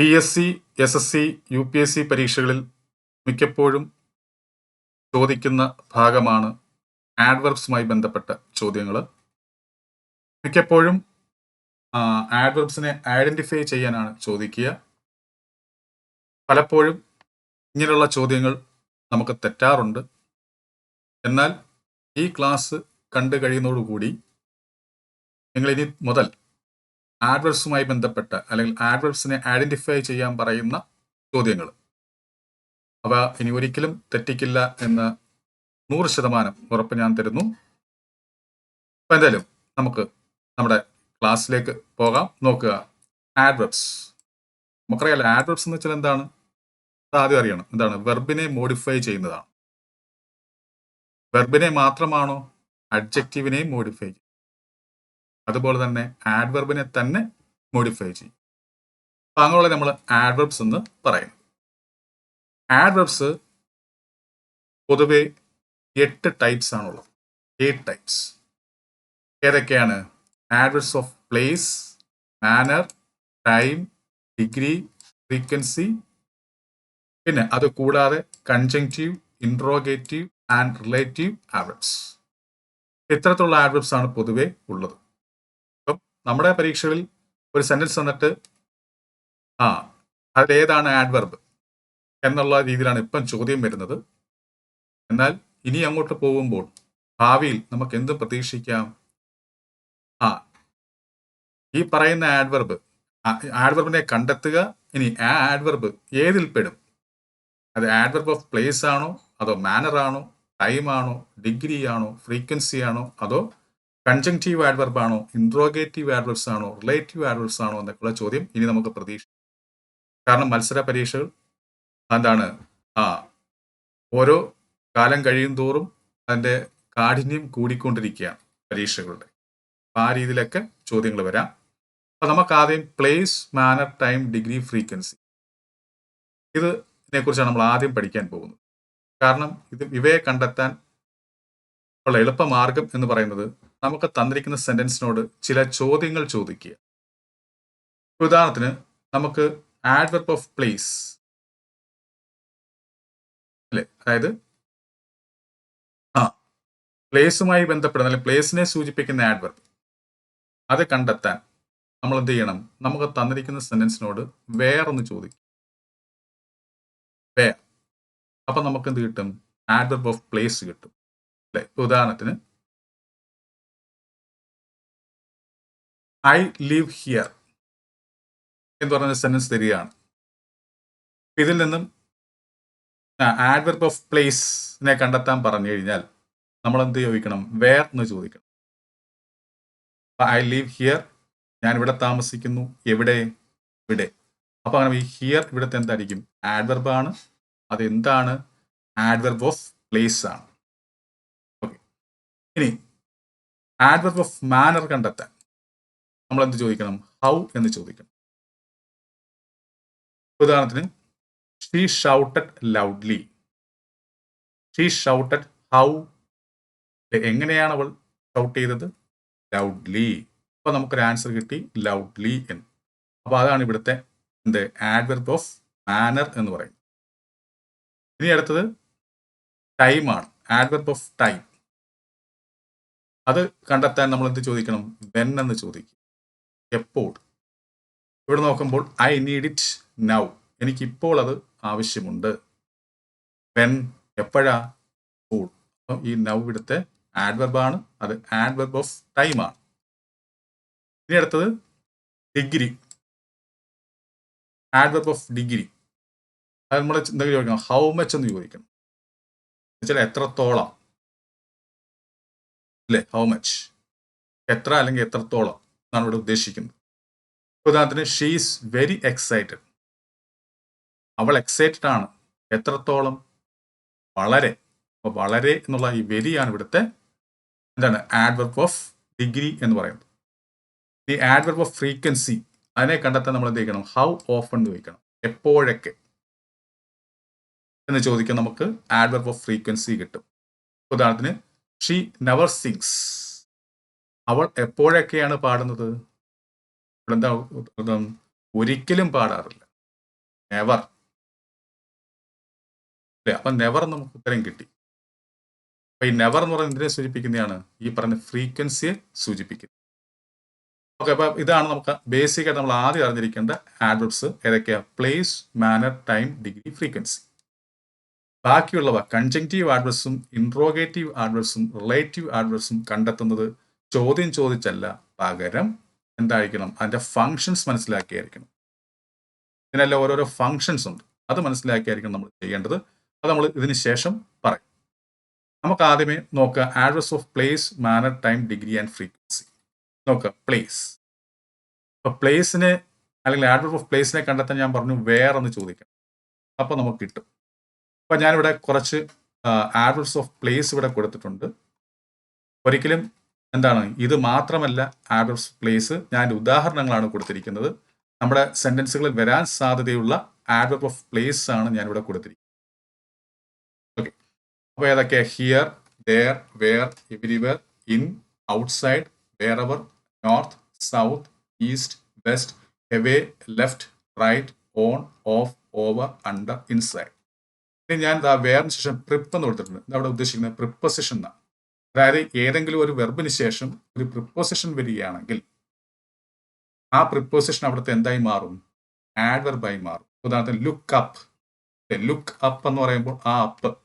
P S C S S C U P S C പരീക്ഷകളിൽ മിക്കപ്പോഴും ചോദിക്കുന്ന ഭാഗമാണ് ആഡ്വർബ്സുമായി ബന്ധപ്പെട്ട ചോദ്യങ്ങൾ മിക്കപ്പോഴും ആഡ്വർബ്സിനെ ഐഡന്റിഫൈ ചെയ്യാനാണ് ചോദിക്കുക. പലപ്പോഴും ഇങ്ങനെയുള്ള ചോദ്യങ്ങൾ നമുക്ക് തെറ്റാറുണ്ട്. എന്നാൽ ഈ ക്ലാസ് കണ്ടു കഴിയുന്നതോടുകൂടി നിങ്ങൾ ഇനി മുതൽ ആഡ്വർബ്സുമായി ബന്ധപ്പെട്ട അല്ലെങ്കിൽ ആഡ്വർബ്സിനെ ഐഡന്റിഫൈ ചെയ്യാൻ പറയുന്ന ചോദ്യങ്ങൾ. അവ ഇനി ഒരിക്കലും തെറ്റിക്കില്ല എന്ന് നൂറ് ശതമാനം ഉറപ്പ് ഞാൻ തരുന്നു. അപ്പൊ എന്തായാലും നമുക്ക് നമ്മുടെ ക്ലാസ്സിലേക്ക് പോകാം. നോക്കുക. ആഡ്വർബ്സ് നമുക്കറിയാലോ ആഡ്വർബ്സ് എന്ന് വെച്ചാൽ എന്താണ്? ആദ്യം അറിയണം. എന്താണ്? വെർബിനെ മോഡിഫൈ ചെയ്യുന്നതാണ്. വെർബിനെ മാത്രമാണോ? അഡ്ജക്റ്റീവിനെയും മോഡിഫൈ അതുപോലെ തന്നെ ആഡ്വർബിനെ തന്നെ മോഡിഫൈ ചെയ്യും. അപ്പൊ അങ്ങനെയുള്ള നമ്മൾ ആഡ്വർബ്സ് എന്ന് പറയും ആഡ്വർബ്സ് പൊതുവെ എട്ട് ടൈപ്സ് ആണുള്ളത്. എയ്റ്റ് ടൈപ്സ് ഏതൊക്കെയാണ്? Adverbs of place manner time degree frequency പിന്നെ അത് കൂടാതെ conjunctive interrogative and relative adverbs ഇത്തരത്തിലുള്ള ആഡ്വർബ്സ് ആണ് പൊതുവെ ഉള്ളത്. നമ്മുടെ പരീക്ഷകളിൽ ഒരു സെന്റൻസ് തന്നിട്ട് ആ അതിലേതാണ് ആഡ്വർബ് എന്നുള്ള രീതിയിലാണ് ഇപ്പം ചോദ്യം വരുന്നത്. എന്നാൽ ഇനി അങ്ങോട്ട് പോകുമ്പോൾ ഭാവിയിൽ നമുക്ക് എന്ത് പ്രതീക്ഷിക്കാം? ആ ഈ പറയുന്ന ആഡ്വർബ് ആഡ്വർബിനെ കണ്ടെത്തുക. ഇനി ആ ആഡ്വർബ് ഏതിൽ പെടും? അത് ആഡ്വർബ് ഓഫ് പ്ലേസ് ആണോ? അതോ മാനർ ആണോ? ടൈം ആണോ? ഡിഗ്രി ആണോ? ഫ്രീക്വൻസി ആണോ? അതോ കൺജങ്റ്റീവ് ആഡ്വർബ് ആണോ ഇൻട്രോഗേറ്റീവ് ആഡ്വർബ്സ് ആണോ റിലേറ്റീവ് ആഡ്വർബ്സ് ആണോ എന്നൊക്കെയുള്ള ചോദ്യം ഇനി നമുക്ക് പ്രതീക്ഷ കാരണം മത്സര പരീക്ഷകൾ എന്താണ് ആ ഓരോ കാലം കഴിയും തോറും അതിന്റെ കാഠിന്യം കൂടിക്കൊണ്ടിരിക്കുകയാണ് പരീക്ഷകളുടെ. ആ രീതിയിലൊക്കെ ചോദ്യങ്ങൾ വരാം. അപ്പം നമുക്ക് ആദ്യം place manner time degree frequency ഇത് ഇതിനെക്കുറിച്ചാണ് നമ്മൾ ആദ്യം പഠിക്കാൻ പോകുന്നത്. കാരണം ഇത് ഇവയെ കണ്ടെത്താൻ ഉള്ള എളുപ്പമാർഗം എന്ന് പറയുന്നത് നമുക്ക് തന്നിരിക്കുന്ന സെന്റൻസിനോട് ചില ചോദ്യങ്ങൾ ചോദിക്കുക. ഉദാഹരണത്തിന് നമുക്ക് ആഡ്വർബ് ഓഫ് പ്ലേസ് അല്ലെ? അതായത് ആ പ്ലേസുമായി ബന്ധപ്പെടുന്ന അല്ലെങ്കിൽ പ്ലേസിനെ സൂചിപ്പിക്കുന്ന ആഡ്വർബ് അത് കണ്ടെത്താൻ നമ്മൾ എന്ത് ചെയ്യണം? നമുക്ക് തന്നിരിക്കുന്ന സെന്റൻസിനോട് വേറൊന്ന് ചോദിക്കും. വേർ അപ്പൊ നമുക്ക് എന്ത് കിട്ടും? ആഡ്വർബ് ഓഫ് പ്ലേസ് കിട്ടും. അല്ലെ? ഉദാഹരണത്തിന് ഐ ലിവ് ഹിയർ എന്ന് പറഞ്ഞ സെന്റൻസ് തരികയാണ്. ഇതിൽ നിന്നും ആഡ്വർബ് ഓഫ് പ്ലേസിനെ കണ്ടെത്താൻ പറഞ്ഞു കഴിഞ്ഞാൽ നമ്മൾ എന്ത് ചോദിക്കണം? വേർ എന്ന് ചോദിക്കണം. ഐ ലീവ് ഹിയർ ഞാൻ ഇവിടെ താമസിക്കുന്നു എവിടെ? ഇവിടെ. അപ്പൊ അങ്ങനെ ഈ ഹിയർ ഇവിടുത്തെ എന്തായിരിക്കും? ആഡ്വർബ് ആണ്. അതെന്താണ് ആഡ്വർബ് ഓഫ് പ്ലേസ് ആണ്. ഓക്കെ ഇനി ആഡ്വർബ് ഓഫ് മാനർ കണ്ടെത്താൻ. നമ്മൾ എന്ത് ചോദിക്കണം? ഹൗ എന്ന് ചോദിക്കണം. ഉദാഹരണത്തിന് she shouted loudly she shouted how എങ്ങനെയാണ് അവൾ ഷൗട്ട് ചെയ്തത്? ലൗഡ്ലി അപ്പൊ നമുക്കൊരു ആൻസർ കിട്ടി ലൗഡ്ലി എന്ന്. അപ്പൊ അതാണ് ഇവിടുത്തെ എന്ത് ആഡ്വർബ് ഓഫ് മാനർ എന്ന് പറയും ഇനി അടുത്തത് ടൈമാണ് ആഡ്വർബ് ഓഫ് ടൈം അത് കണ്ടെത്താൻ നമ്മൾ എന്ത് ചോദിക്കണം? വെൻ എന്ന് ചോദിക്കും. എപ്പോൾ? ഇവിടെ നോക്കുമ്പോൾ ഐ നീഡ് ഇറ്റ് നൗ എനിക്കിപ്പോൾ അത് ആവശ്യമുണ്ട്. വെൻ എപ്പോഴാ? ഇപ്പോൾ. അപ്പം ഈ നൗ ഇവിടുത്തെ ആഡ്വെർബാണ് അത് ആഡ്വർബ് ഓഫ് ടൈമാണ് ഇനി അടുത്തത് ഡിഗ്രി ആഡ്വർബ് ഓഫ് ഡിഗ്രി അത് നമ്മൾ എന്തെങ്കിലും ചോദിക്കണം? ഹൗ മച്ച് എന്ന് ചോദിക്കണം. എന്നുവെച്ചാൽ എത്രത്തോളം? അല്ലേ? ഹൗ മച്ച് എത്ര അല്ലെങ്കിൽ എത്രത്തോളം? എന്നാണ് ഇവിടെ ഉദ്ദേശിക്കുന്നത്. ഉദാഹരണത്തിന് ഷീസ് വെരി എക്സൈറ്റഡ് അവൾ എക്സൈറ്റഡ് ആണ്. എത്രത്തോളം വളരെ അപ്പോൾ വളരെ എന്നുള്ള ഈ വെരിയാണ് ഇവിടുത്തെ എന്താണ് ആഡ്വർബ് ഓഫ് ഡിഗ്രി എന്ന് പറയുന്നത്. ഈ ആഡ്വർബ് ഓഫ് ഫ്രീക്വൻസി അതിനെ കണ്ടെത്താൻ നമ്മൾ എന്ത് ചെയ്യണം? ഹൗ ഓഫൺ ചോദിക്കണം എപ്പോഴൊക്കെ. എന്ന് ചോദിക്കാൻ നമുക്ക് ആഡ്വർബ് ഓഫ് ഫ്രീക്വൻസി കിട്ടും. ഉദാഹരണത്തിന് ഷീ നെവർ സിങ്സ് അവൾ എപ്പോഴൊക്കെയാണ് പാടുന്നത്? എന്താ ഒരിക്കലും പാടാറില്ല. നെവർ അല്ലേ? അപ്പം നെവർ നമുക്ക് ഉത്തരം കിട്ടി. അപ്പം ഈ നെവർ എന്ന് പറയുന്നത് എന്തിനെ സൂചിപ്പിക്കുന്നതാണ്? ഈ പറഞ്ഞ ഫ്രീക്വൻസിയെ സൂചിപ്പിക്കുന്നത് ഓക്കെ അപ്പം ഇതാണ് നമുക്ക് ബേസിക് ആയിട്ട് നമ്മൾ ആദ്യം അറിഞ്ഞിരിക്കേണ്ട ആഡ്വർബ്സ് ഏതൊക്കെയാ? Place manner time degree frequency ബാക്കിയുള്ളവ കൺജങ്റ്റീവ് ആഡ്വർസും ഇൻട്രോഗേറ്റീവ് ആഡ്വർസും റിലേറ്റീവ് ആഡ്വർസും കണ്ടെത്തുന്നത് ചോദ്യം ചോദിച്ചല്ല. പകരം എന്തായിരിക്കണം? അതിന്റെ ഫങ്ഷൻസ് മനസ്സിലാക്കിയായിരിക്കണം. ഇതിനെല്ലാം ഓരോരോ ഫങ്ഷൻസ് ഉണ്ട്. അത് മനസ്സിലാക്കിയായിരിക്കണം നമ്മൾ ചെയ്യേണ്ടത്. അത് നമ്മൾ ഇതിന് ശേഷം പറയും. നമുക്ക് ആദ്യമേ നോക്കുക adverbs of place manner time degree and frequency നോക്കുക പ്ലേസ് അപ്പൊ പ്ലേസിനെ അല്ലെങ്കിൽ ആഡ്രസ് ഓഫ് പ്ലേസിനെ കണ്ടെത്താൻ ഞാൻ പറഞ്ഞു വേറെ എന്ന് ചോദിക്കണം അപ്പോൾ നമുക്ക് കിട്ടും. അപ്പൊ ഞാനിവിടെ കുറച്ച് ആഡ്രസ് ഓഫ് പ്ലേസ് ഇവിടെ കൊടുത്തിട്ടുണ്ട്. ഒരിക്കലും എന്താണ്? ഇത് മാത്രമല്ല ആഡ്രസ് പ്ലേസ്. ഞാൻ ഉദാഹരണങ്ങളാണ് കൊടുത്തിരിക്കുന്നത്. നമ്മുടെ സെന്റൻസുകളിൽ വരാൻ സാധ്യതയുള്ള ആഡ്വർബ് ഓഫ് പ്ലേസ് ആണ് ഞാൻ ഇവിടെ കൊടുത്തിരിക്കുന്നത്. ഓക്കെ. അപ്പോൾ ഏതൊക്കെ? Here there where everywhere in outside wherever north south east west away left right on off over under inside. ഇനി ഞാൻ വേറിന് ശേഷം പ്രിപ്പ് എന്ന് കൊടുത്തിട്ടുണ്ട്. അവിടെ ഉദ്ദേശിക്കുന്നത് പ്രിപ്പസിഷൻ എന്നാണ്. അതായത് ഏതെങ്കിലും ഒരു വെർബിന് ശേഷം ഒരു പ്രിപ്പോസിഷൻ വരികയാണെങ്കിൽ ആ പ്രിപ്പോസിഷൻ അവിടുത്തെ എന്തായി മാറും? ആഡ്വർബായി മാറും. ഉദാഹരണത്തിന് ലുക്ക് അപ്പ് ലുക്ക് അപ്പ് എന്ന് പറയുമ്പോൾ ആ അപ്പ്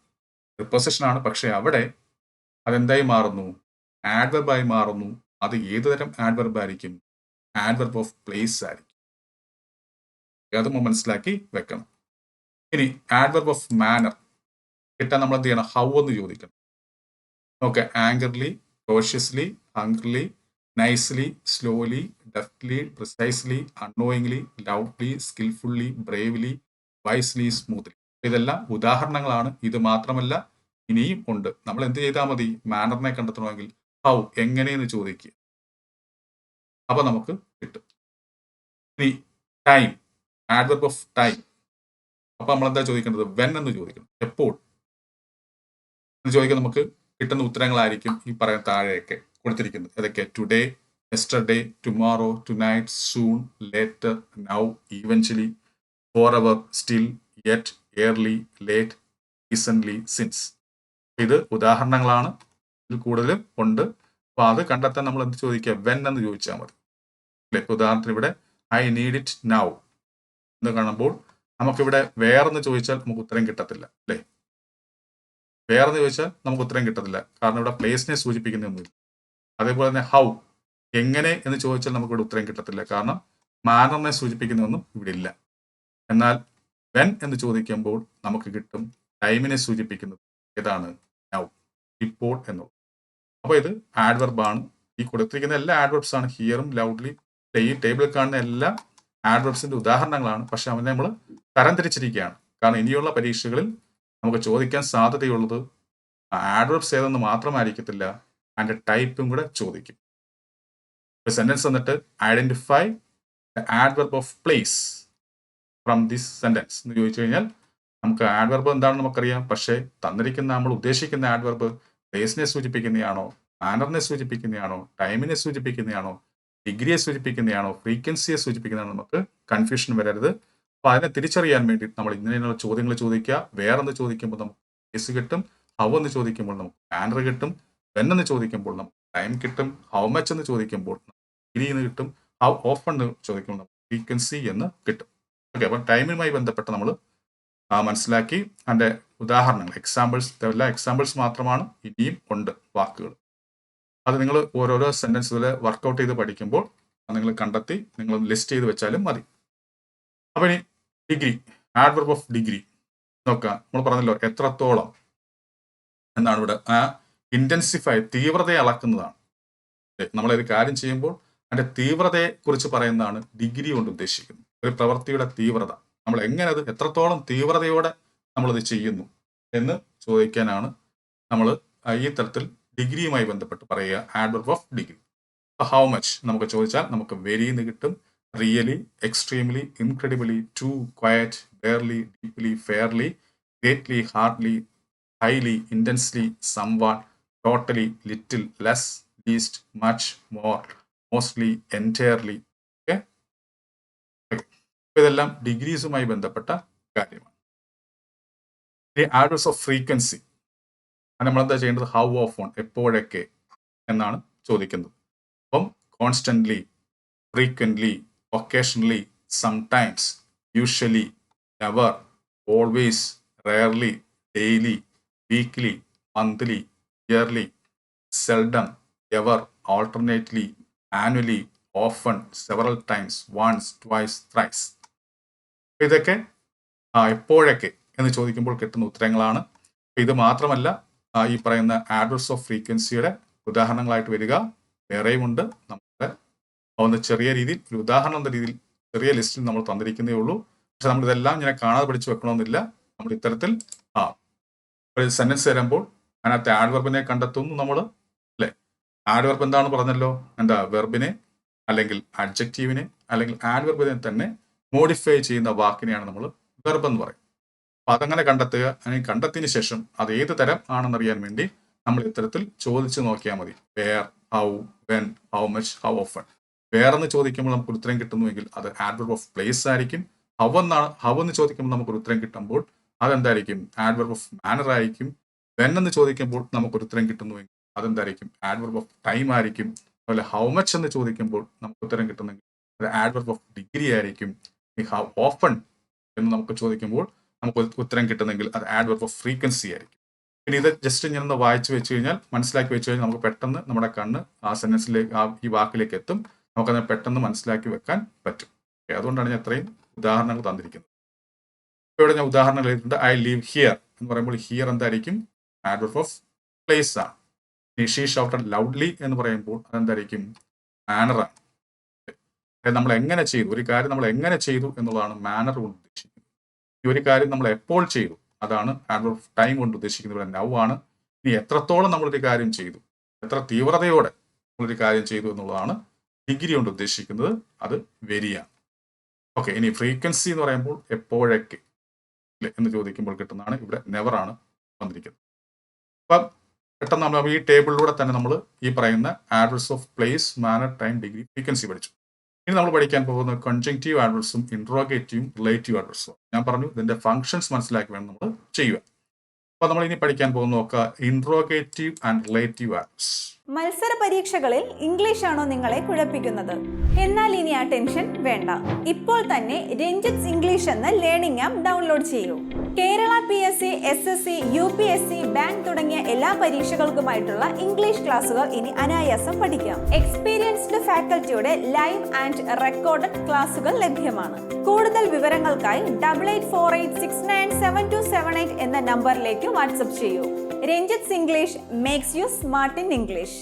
പ്രിപ്പോസിഷൻ ആണ്. പക്ഷെ അവിടെ അതെന്തായി മാറുന്നു? ആഡ്വർബായി മാറുന്നു. അത് ഏത് തരം ആഡ്വർബ് ആയിരിക്കും? ആഡ്വർബ് ഓഫ് പ്ലേസ് ആയിരിക്കും. അത് മനസ്സിലാക്കി വെക്കണം. ഇനി ആഡ്വർബ് ഓഫ് മാനർ കിട്ടാൻ നമ്മൾ എന്ത് ചെയ്യണം? ഹൗ എന്ന് ചോദിക്കണം. Okay angrily cautiously hungrily nicely slowly deftly precisely annoyingly loudly skilfully bravely wisely smoothly ഇതെല്ലാം ഉദാഹരണങ്ങളാണ്. ഇത് മാത്രമല്ല ഇനിയും ഉണ്ട്. നമ്മൾ എന്ത് ചെയ്താൽ മതി? മാനറിനെ കണ്ടെത്തണമെങ്കിൽ ഹൗ എങ്ങനെയെന്ന് ചോദിക്കുക. അപ്പൊ നമുക്ക് കിട്ടും. ഇനി ടൈം. Adverb of time. അപ്പൊ നമ്മൾ എന്താ ചോദിക്കേണ്ടത്? വെൻ എന്ന് ചോദിക്കണം. എപ്പോൾ? എന്ന് നമുക്ക് കിട്ടുന്ന ഉത്തരങ്ങളായിരിക്കും ഈ പറയുന്ന താഴെയൊക്കെ കൊടുത്തിരിക്കുന്നത്. അതൊക്കെ today yesterday tomorrow tonight soon later now eventually for hour still yet early late recently since ഇത് ഉദാഹരണങ്ങളാണ്. ഇതിൽ കൂടുതലും ഉണ്ട്. അപ്പോൾ അത് കണ്ടെത്താൻ നമ്മൾ എന്ത് ചോദിക്കുക? വെൻ എന്ന് ചോദിച്ചാൽ മതി. അല്ലെ? ഉദാഹരണത്തിന് ഇവിടെ ഐ നീഡ് ഇറ്റ് നൗ എന്ന് കാണുമ്പോൾ നമുക്കിവിടെ വേറെന്ന് ചോദിച്ചാൽ നമുക്ക് ഉത്തരം കിട്ടത്തില്ല. അല്ലേ? വേറെന്ന് ചോദിച്ചാൽ നമുക്ക് ഉത്തരം കിട്ടത്തില്ല. കാരണം ഇവിടെ പ്ലേസിനെ സൂചിപ്പിക്കുന്നൊന്നുമില്ല അതേപോലെ തന്നെ ഹൗ എങ്ങനെ എന്ന് ചോദിച്ചാൽ നമുക്ക് ഇവിടെ ഉത്തരം കിട്ടത്തില്ല. കാരണം മാനറിനെ സൂചിപ്പിക്കുന്നൊന്നും ഇവിടെ ഇല്ല. എന്നാൽ വെൻ എന്ന് ചോദിക്കുമ്പോൾ നമുക്ക് കിട്ടും ടൈമിനെ സൂചിപ്പിക്കുന്നത് ഏതാണ്? നൗ ഇപ്പോൾ എന്നുള്ളത്. അപ്പോൾ ഇത് ആഡ്വർബ് ആണ്. ഈ കൊടുത്തിരിക്കുന്ന എല്ലാ ആഡ്വർബ്സ് ആണ്. ഹിയറും ലൗഡ്ലി ഈ ടേബിളിൽ കാണുന്ന എല്ലാ ആഡ്വർബ്സിന്റെ ഉദാഹരണങ്ങളാണ്. പക്ഷെ അവനെ നമ്മൾ തരംതിരിച്ചിരിക്കുകയാണ്. കാരണം ഇനിയുള്ള പരീക്ഷകളിൽ നമുക്ക് ചോദിക്കാൻ സാധ്യതയുള്ളത് ആഡ്വർബ്സ് ഏതെന്ന് മാത്രമായിരിക്കത്തില്ല. അതിന്റെ ടൈപ്പും കൂടെ ചോദിക്കും. ഒരു സെന്റൻസ് എന്നിട്ട് identify adverb of place from this sentence എന്ന് ചോദിച്ചു കഴിഞ്ഞാൽ നമുക്ക് ആഡ്വർബ് എന്താണെന്ന് നമുക്കറിയാം. പക്ഷേ തന്നിരിക്കുന്ന നമ്മൾ ഉദ്ദേശിക്കുന്ന ആഡ്വർബ് പ്ലേസിനെ സൂചിപ്പിക്കുന്നതാണോ മാനറിനെ സൂചിപ്പിക്കുന്നതാണോ ടൈമിനെ സൂചിപ്പിക്കുന്നതാണോ ഡിഗ്രിയെ സൂചിപ്പിക്കുന്നതാണോ ഫ്രീക്വൻസിയെ സൂചിപ്പിക്കുന്നതാണോ നമുക്ക് കൺഫ്യൂഷൻ വരരുത്. അപ്പൊ അതിനെ തിരിച്ചറിയാൻ വേണ്ടി നമ്മൾ ഇങ്ങനെയുള്ള ചോദ്യങ്ങൾ ചോദിക്കുക. വേറെന്ന് ചോദിക്കുമ്പോൾ നമുക്ക് കേസ് കിട്ടും. ഹൗ എന്ന് ചോദിക്കുമ്പോൾ നമുക്ക് ആൻഡർ കിട്ടും. വെൻ എന്ന് ചോദിക്കുമ്പോൾ നമുക്ക് ടൈം കിട്ടും. ഹൗ മച്ച് എന്ന് ചോദിക്കുമ്പോൾ ഇനി എന്ന് കിട്ടും. ഹൗ ഓഫൺ എന്ന് ചോദിക്കുമ്പോൾ നമുക്ക് ഫ്രീക്വൻസി എന്ന് കിട്ടും. ഓക്കെ അപ്പം ടൈമുമായി ബന്ധപ്പെട്ട് നമ്മൾ മനസ്സിലാക്കി. അതിന്റെ ഉദാഹരണങ്ങൾ എക്സാമ്പിൾസ് ഇതെല്ലാം എക്സാമ്പിൾസ് മാത്രമാണ് ഇനിയും ഉണ്ട് വാക്കുകൾ. അത് നിങ്ങൾ ഓരോരോ സെന്റൻസുകൾ വർക്കൗട്ട് ചെയ്ത് പഠിക്കുമ്പോൾ നിങ്ങൾ കണ്ടെത്തി നിങ്ങൾ ലിസ്റ്റ് ചെയ്ത് വെച്ചാലും മതി. അപ്പം ഇനി ഡിഗ്രി ആഡ്വർബ് ഓഫ് ഡിഗ്രി നോക്കുക നമ്മൾ പറഞ്ഞല്ലോ എത്രത്തോളം എന്നാണ് ഇവിടെ. ആ ഇന്റൻസിഫൈ തീവ്രതയെ അളക്കുന്നതാണ്. നമ്മൾ ഒരു കാര്യം ചെയ്യുമ്പോൾ അതിന്റെ തീവ്രതയെ കുറിച്ച് പറയുന്നതാണ് ഡിഗ്രി കൊണ്ട് ഉദ്ദേശിക്കുന്നത്. ഒരു പ്രവൃത്തിയുടെ തീവ്രത. നമ്മൾ എങ്ങനെ അത് എത്രത്തോളം തീവ്രതയോടെ നമ്മളത് ചെയ്യുന്നു എന്ന് ചോദിക്കാനാണ് നമ്മൾ ഈ തരത്തിൽ ഡിഗ്രിയുമായി ബന്ധപ്പെട്ട് പറയുക. Adverb of degree how much നമുക്ക് ചോദിച്ചാൽ നമുക്ക് വെരിന്ന് കിട്ടും. Really extremely incredibly too quite barely deeply fairly greatly hardly highly intensely somewhat totally little less least much more mostly entirely okay? ഇതെല്ലാം ഡിഗ്രീസുമായി ബന്ധപ്പെട്ട കാര്യമാണ്. Adverbs of frequency. നമ്മളെന്താ ചെയ്യേണ്ടത്? ഹൗ ഓഫ് ഓൺ എപ്പോഴൊക്കെ എന്നാണ് ചോദിക്കുന്നത്. അപ്പം constantly frequently occasionally sometimes, usually, never always, rarely, daily, weekly, monthly, yearly, seldom, ever, alternately, annually often several times once twice thrice ഇതൊക്കെ എപ്പോഴൊക്കെ എന്ന് ചോദിക്കുമ്പോൾ കിട്ടുന്ന ഉത്തരങ്ങളാണ്. ഇത് മാത്രമല്ല ഈ പറയുന്ന ആഡ്രസ് ഓഫ് ഫ്രീക്വൻസിയുടെ ഉദാഹരണങ്ങളായിട്ട് വരിക. വേറെയുമുണ്ട്. ഒന്ന് ചെറിയ രീതിയിൽ ഒരു ഉദാഹരണം എന്ന രീതിയിൽ ചെറിയ ലിസ്റ്റിൽ നമ്മൾ തന്നിരിക്കുന്നേ ഉള്ളൂ. പക്ഷെ നമ്മൾ ഇതെല്ലാം ഇങ്ങനെ കാണാതെ പഠിച്ചു വെക്കണമെന്നില്ല. നമ്മൾ ഇത്തരത്തിൽ ആ ഒരു സെന്റൻസ് തരുമ്പോൾ അതിനകത്തെ ആഡ്വർബിനെ കണ്ടെത്തുന്നു നമ്മൾ അല്ലെ? ആഡ്വർബ് എന്താണ് പറഞ്ഞല്ലോ? എന്താ വെർബിനെ അല്ലെങ്കിൽ അഡ്ജക്റ്റീവിനെ അല്ലെങ്കിൽ ആഡ് വെർബിനെ തന്നെ മോഡിഫൈ ചെയ്യുന്ന വാക്കിനെയാണ് നമ്മൾ വെർബ് എന്ന് പറയും. അപ്പൊ അതങ്ങനെ കണ്ടെത്തുക അല്ലെങ്കിൽ കണ്ടെത്തിയതിനു ശേഷം അത് ഏത് തരം ആണെന്നറിയാൻ വേണ്ടി നമ്മൾ ഇത്തരത്തിൽ ചോദിച്ചു നോക്കിയാൽ മതി. Where how when how much how often വേറെന്ന് ചോദിക്കുമ്പോൾ നമുക്ക് ഒരു ഉത്തരം കിട്ടുന്നുവെങ്കിൽ അത് ആഡ്വർബ് ഓഫ് പ്ലേസ് ആയിരിക്കും. ഹവ് എന്നാണ് ഹവ് എന്ന് ചോദിക്കുമ്പോൾ നമുക്ക് ഒരു ഉത്തരം കിട്ടുമ്പോൾ അതെന്തായിരിക്കും? ആഡ്വർബ് ഓഫ് മാനർ ആയിരിക്കും. വെൻ എന്ന് ചോദിക്കുമ്പോൾ നമുക്ക് ഒരു ഉത്തരം കിട്ടുന്നുവെങ്കിൽ അതെന്തായിരിക്കും? ആഡ്വർബ് ഓഫ് ടൈം ആയിരിക്കും. അതുപോലെ ഹൗ മച്ച് എന്ന് ചോദിക്കുമ്പോൾ നമുക്ക് ഉത്തരം കിട്ടുന്നെങ്കിൽ അത് ആഡ്വർബ് ഓഫ് ഡിഗ്രി ആയിരിക്കും. ഹൗ ഓഫൺ എന്ന് നമുക്ക് ചോദിക്കുമ്പോൾ നമുക്ക് ഉത്തരം കിട്ടുന്നെങ്കിൽ അത് ആഡ്വർബ് ഓഫ് ഫ്രീക്വൻസി ആയിരിക്കും. പിന്നെ ഇത് ജസ്റ്റ് ഇങ്ങനെ ഒന്ന് വായിച്ചു വെച്ച് കഴിഞ്ഞാൽ മനസ്സിലാക്കി വെച്ച് കഴിഞ്ഞാൽ നമുക്ക് പെട്ടെന്ന് നമ്മുടെ കണ്ണ് ആ സെന്റൻസിലേക്ക് ആ ഈ വാക്കിലേക്ക് എത്തും. നമുക്കത് പെട്ടെന്ന് മനസ്സിലാക്കി വെക്കാൻ പറ്റും. അതുകൊണ്ടാണ് ഞാൻ ഇത്രയും ഉദാഹരണങ്ങൾ തന്നിരിക്കുന്നത്. ഇവിടെ ഞാൻ ഉദാഹരണങ്ങൾ എഴുതിയിട്ടുണ്ട്. ഐ ലിവ് ഹിയർ എന്ന് പറയുമ്പോൾ ഹിയർ എന്തായിരിക്കും? ആഡ്വർഫ് ഓഫ് പ്ലേസ് ആണ്. ഷീ ഷൗട്ടഡ് ലൗഡ്ലി എന്ന് പറയുമ്പോൾ അതെന്തായിരിക്കും? ആണ്. നമ്മൾ എങ്ങനെ ചെയ്തു? ഒരു കാര്യം നമ്മൾ എങ്ങനെ ചെയ്തു എന്നുള്ളതാണ് മാനർ കൊണ്ട് ഉദ്ദേശിക്കുന്നത്. ഈ ഒരു കാര്യം നമ്മൾ എപ്പോൾ ചെയ്തു? അതാണ് ആഡ്വർഫ് ടൈം കൊണ്ട് ഉദ്ദേശിക്കുന്നത്. ഇവിടെ നൗ ആണ്. ഇനി എത്രത്തോളം നമ്മളൊരു കാര്യം ചെയ്തു? എത്ര തീവ്രതയോടെ നമ്മളൊരു കാര്യം ചെയ്തു എന്നുള്ളതാണ് ഡിഗ്രി കൊണ്ട് ഉദ്ദേശിക്കുന്നത് അത് വരിയാണ്. ഓക്കെ ഇനി ഫ്രീക്വൻസി എന്ന് പറയുമ്പോൾ എപ്പോഴൊക്കെ അല്ലെ എന്ന് ചോദിക്കുമ്പോൾ കിട്ടുന്നതാണ്. ഇവിടെ നെവർ ആണ് വന്നിരിക്കുന്നത്. അപ്പം പെട്ടെന്ന് നമ്മൾ ഈ ടേബിളിലൂടെ തന്നെ നമ്മൾ ഈ പറയുന്ന adverbs of place manner time degree frequency പഠിച്ചു. ഇനി നമ്മൾ പഠിക്കാൻ പോകുന്ന കൺജങ്റ്റീവ് ആഡ്രസ്സും ഇൻട്രോഗേറ്റീവും റിലേറ്റീവ് ആഡ്രസ്സും ഞാൻ പറഞ്ഞു ഇതിന്റെ ഫങ്ഷൻസ് മനസ്സിലാക്കി വേണം നമ്മൾ ചെയ്യുക അപ്പൊ നമ്മൾ ഇനി പഠിക്കാൻ പോകുന്ന. നോക്കുക ഇൻട്രോഗേറ്റീവ് ആൻഡ് റിലേറ്റീവ് ആക്ട്സ് മത്സര പരീക്ഷകളിൽ ഇംഗ്ലീഷ് ആണോ നിങ്ങളെ കുഴപ്പിക്കുന്നത്? എന്നാൽ ഇനി ആ ടെൻഷൻ വേണ്ട. ഇപ്പോൾ തന്നെ രഞ്ജിത്സ് ഇംഗ്ലീഷ് എന്ന ലേണിംഗ് ആപ്പ് ഡൗൺലോഡ് ചെയ്യൂ. Kerala P S C S S C U P S C bank തുടങ്ങിയ എല്ലാ പരീക്ഷകൾക്കുമായിട്ടുള്ള ഇംഗ്ലീഷ് ക്ലാസുകൾ ഇനി അനായാസം പഠിക്കാം. എക്സ്പീരിയൻസ്ഡ് ഫാക്കൽറ്റിയുടെ ലൈവ് ആൻഡ് റെക്കോർഡഡ് ക്ലാസുകൾ ലഭ്യമാണ്. കൂടുതൽ വിവരങ്ങൾക്കായി double eight four eight six nine seven two seven eight എന്ന നമ്പറിലേക്ക് വാട്സപ്പ് ചെയ്യൂ. Ranjith's English makes you smart in English